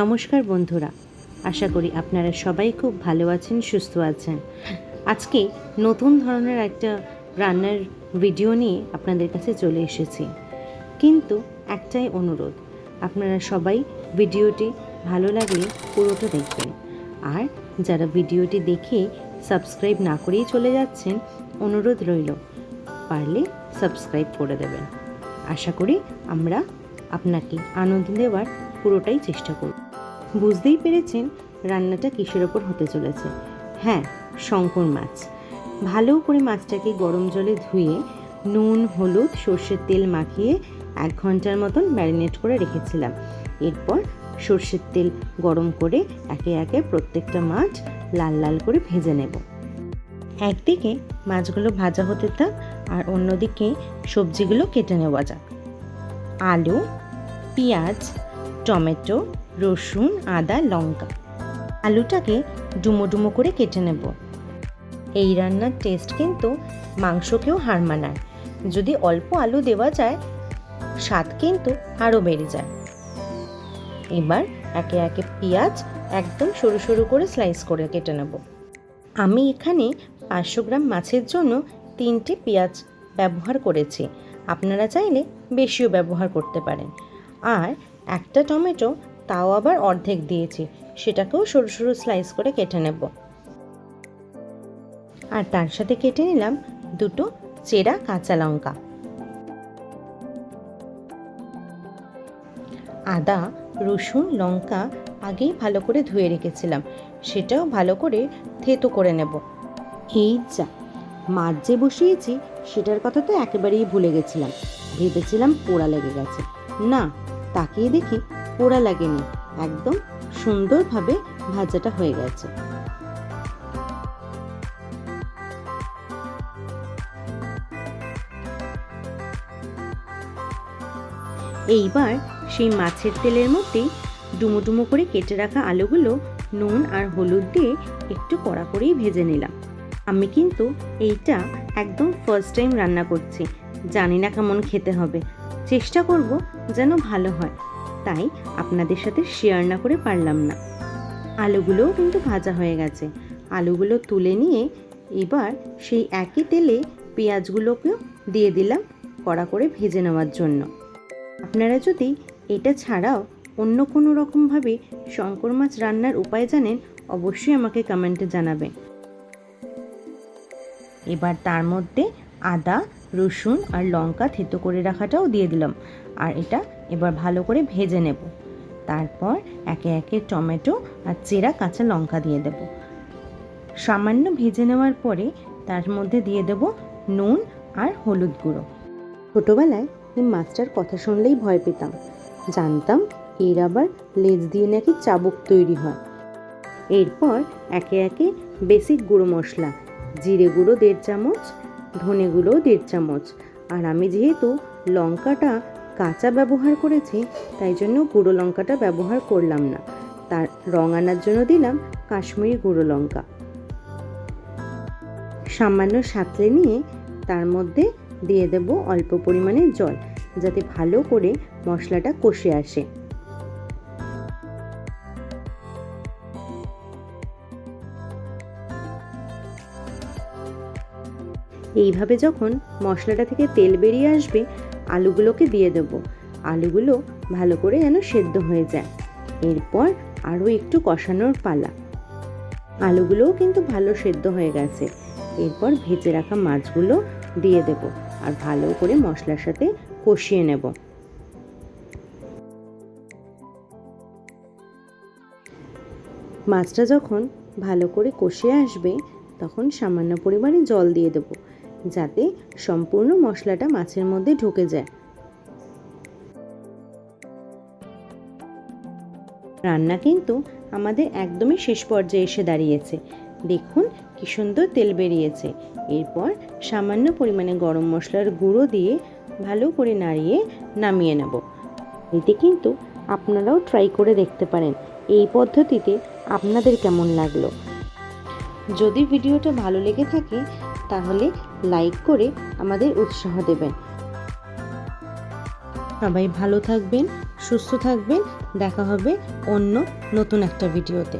নমস্কার বন্ধুরা। আশা করি আপনারা সবাই খুব ভালো আছেন, সুস্থ আছেন। আজকে নতুন ধরনের একটা রান্নার ভিডিও নিয়ে আপনাদের কাছে চলে এসেছি। কিন্তু একটাই অনুরোধ, আপনারা সবাই ভিডিওটি ভালো লাগলে পুরোটা দেখবেন। আর যারা ভিডিওটি দেখে সাবস্ক্রাইব না করেই চলে যাচ্ছেন, অনুরোধ রইল, পারলে সাবস্ক্রাইব করে দেবেন। আশা করি আমরা আপনাকে আনন্দ দেওয়ার পুরোটাই চেষ্টা করব। বুঝতেই পেরেছেন রান্নাটা কিসের ওপর হতে চলেছে। হ্যাঁ শঙ্কর মাছ। ভালো করে মাছটাকে গরম জলে ধুয়ে নুন, হলুদ, সর্ষের তেল মাখিয়ে এক ঘণ্টার মতন ম্যারিনেট করে রেখেছিলাম। এরপর সর্ষের তেল গরম করে একে একে প্রত্যেকটা মাছ লাল লাল করে ভেজে নেব। একদিকে মাছগুলো ভাজা হতে থাক আর অন্যদিকে সবজিগুলো কেটে নেওয়া যাক। আলু, পেঁয়াজ টমেটো, রসুন, আদা, লঙ্কা। আলুটাকে ডুমো ডুমো করে কেটে নেব। এই রান্নার টেস্ট কিন্তু মাংসকেও হার মানায়। যদি অল্প আলু দেওয়া যায়, স্বাদ কিন্তু আরও বেড়ে যায়। এবার একে একে পেঁয়াজ একদম সরু সরু করে স্লাইস করে কেটে নেব। আমি এখানে পাঁচশো গ্রাম মাছের জন্য তিনটে পেঁয়াজ ব্যবহার করেছি। আপনারা চাইলে বেশিও ব্যবহার করতে পারেন। আর একটা টমেটো, তাও আবার অর্ধেক দিয়েছি। সেটাকেও সরু সরু স্লাইস করে কেটে নেব। আর তার সাথে কেটে নিলাম দুটো চেরা কাঁচা লঙ্কা। আদা, রসুন, লঙ্কা আগেই ভালো করে ধুয়ে রেখেছিলাম। সেটাও ভালো করে থেতো করে নেব। এই যা, মাছ যে বসিয়েছি, সেটার কথা তো একেবারেই ভুলে গেছিলাম। ভেবেছিলাম পোড়া লেগে গেছে। না তাকিয়ে দেখি পোড়া লাগেনি। একদম সুন্দরভাবে ভাজাটা হয়ে গেছে। এইবার সেই মাছের তেলের মধ্যেই ডুমো ডুমো করে কেটে রাখা আলুগুলো নুন আর হলুদ দিয়ে একটু কড়া করেই ভেজে নিলাম। আমি কিন্তু এইটা একদম ফার্স্ট টাইম রান্না করছি। জানি না কেমন খেতে হবে। চেষ্টা করব যেন ভালো হয়। তাই আপনাদের সাথে শেয়ার না করে পারলাম না। আলুগুলোও কিন্তু ভাজা হয়ে গেছে। আলুগুলো তুলে নিয়ে এবার সেই একই তেলে পেঁয়াজগুলোকেও দিয়ে দিলাম কড়া করে ভেজে নেওয়ার জন্য। আপনারা যদি এটা ছাড়াও অন্য কোনো রকমভাবে শঙ্কর মাছ রান্নার উপায় জানেন, অবশ্যই আমাকে কমেন্টে জানাবেন। এবার তার মধ্যে আদা রসুন আর লঙ্কা থেতো করে রাখাটাও দিয়ে দিলাম। আর এটা এবার ভালো করে ভেজে নেব। তারপর একে একে টমেটো আর চেরা কাঁচা লঙ্কা দিয়ে দেব। সামান্য ভেজে নেওয়ার পরে তার মধ্যে দিয়ে দেব নুন আর হলুদ গুঁড়ো। ছোটোবেলায় এই মাছটার কথা শুনলেই ভয় পেতাম। জানতাম এর আবার লেজ দিয়ে নাকি চাবুক তৈরি হয়। এরপর একে একে বেসিক গুঁড়ো মশলা, জিরে গুঁড়ো দেড় চামচ ধনে গুঁড়ো দেড় চামচ। আর আমি যেহেতু লঙ্কাটা কাঁচা ব্যবহার করেছি, তাই জন্য গুঁড়ো লঙ্কাটা ব্যবহার করলাম না। তার রং আনার জন্য দিলাম কাশ্মীরি গুঁড়ো লঙ্কা। সামান্য সাঁতলে নিয়ে তার মধ্যে দিয়ে দেব অল্প পরিমাণে জল, যাতে ভালো করে মশলাটা কষে আসে। এইভাবে যখন মশলাটা থেকে তেল বেরিয়ে আসবে, আলুগুলোকে দিয়ে দেব। আলুগুলো ভালো করে যেন সেদ্ধ হয়ে যায়। এরপর আরও একটু কষানোর পালা। আলুগুলোও কিন্তু ভালো সেদ্ধ হয়ে গেছে। এরপর ভেজে রাখা মাছগুলো দিয়ে দেব আর ভালো করে মশলার সাথে কষিয়ে নেব। মাছটা যখন ভালো করে কষে আসবে, তখন সামান্য পরিমাণে জল দিয়ে দেব। যাতে সম্পূর্ণ মশলাটা মাছের মধ্যে ঢুকে যায়। রান্না কিন্তু আমাদের একদমই শেষ পর্যায়ে এসে দাঁড়িয়েছে। দেখুন কি সুন্দর তেল বেরিয়েছে। এরপর সামান্য পরিমাণে গরম মশলার গুঁড়ো দিয়ে ভালো করে নাড়িয়ে নামিয়ে নেব। এতে কিন্তু আপনারাও ট্রাই করে দেখতে পারেন এই পদ্ধতিতে আপনাদের কেমন লাগল। যদি ভিডিওটা ভালো লেগে থাকে তাহলে লাইক করে আমাদের উৎসাহ দেবেন। সবাই ভালো থাকবেন, সুস্থ থাকবেন। দেখা হবে অন্য নতুন একটা ভিডিওতে